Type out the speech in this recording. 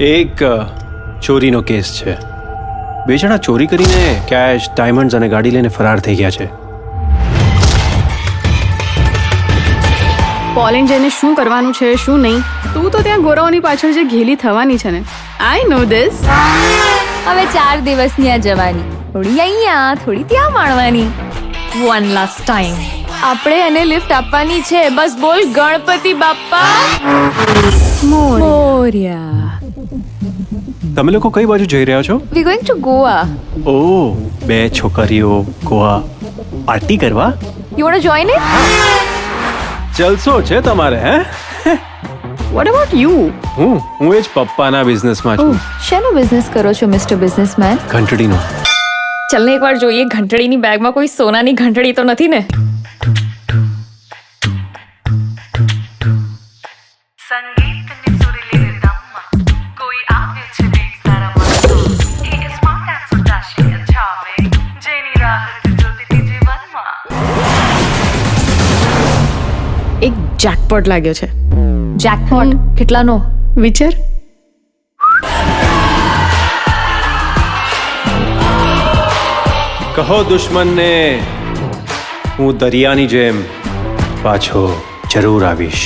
એક ચોરીનો કેસ છે. બે જણા ચોરી કરીને કેશ ડાયમંડ્સ અને ગાડી લઈને ફરાર થઈ ગયા છે. પોલેન્ડ જઈને શું કરવાનું છે શું નહીં તું તો ત્યાં ગોરાઓની પાછળ જે ઘેલી થવાની છે ને. આઈ નો ધીસ હવે ચાર દિવસની આ જવાની. થોડી અહીંયા થોડી ત્યાં માણવાની. વન લાસ્ટ ટાઈમ આપણે એને લિફ્ટ આપવાની છે. બસ બોલ ગણપતિ બાપ્પા. મોર્યા તમે લોકો કઈ બાજુ જઈ રહ્યા છો વી ગોઈંગ ટુ ગોવા ઓ બે છોકરીઓ ગોવા પાર્ટી કરવા યુ વોન્ટ જોઈન ઇટ જલસો છે તમારે હે વોટ અબાઉટ યુ હું હું એ જ પપ્પાના બિઝનેસમાં છું શેનો બિઝનેસ કરો છો મિસ્ટર બિઝનેસમેન ઘંટડીનો ચાલ ને એકવાર જોઈએ ઘંટડીની બેગમાં કોઈ સોનાની ઘંટડી તો નથી ને સંગીતની એક જેકપોટ લાગ્યો છે. જેકપોટ કેટલાનો? વિચાર? કહો દુશ્મનને હું દરિયાની જેમ પાછો જરૂર આવીશ.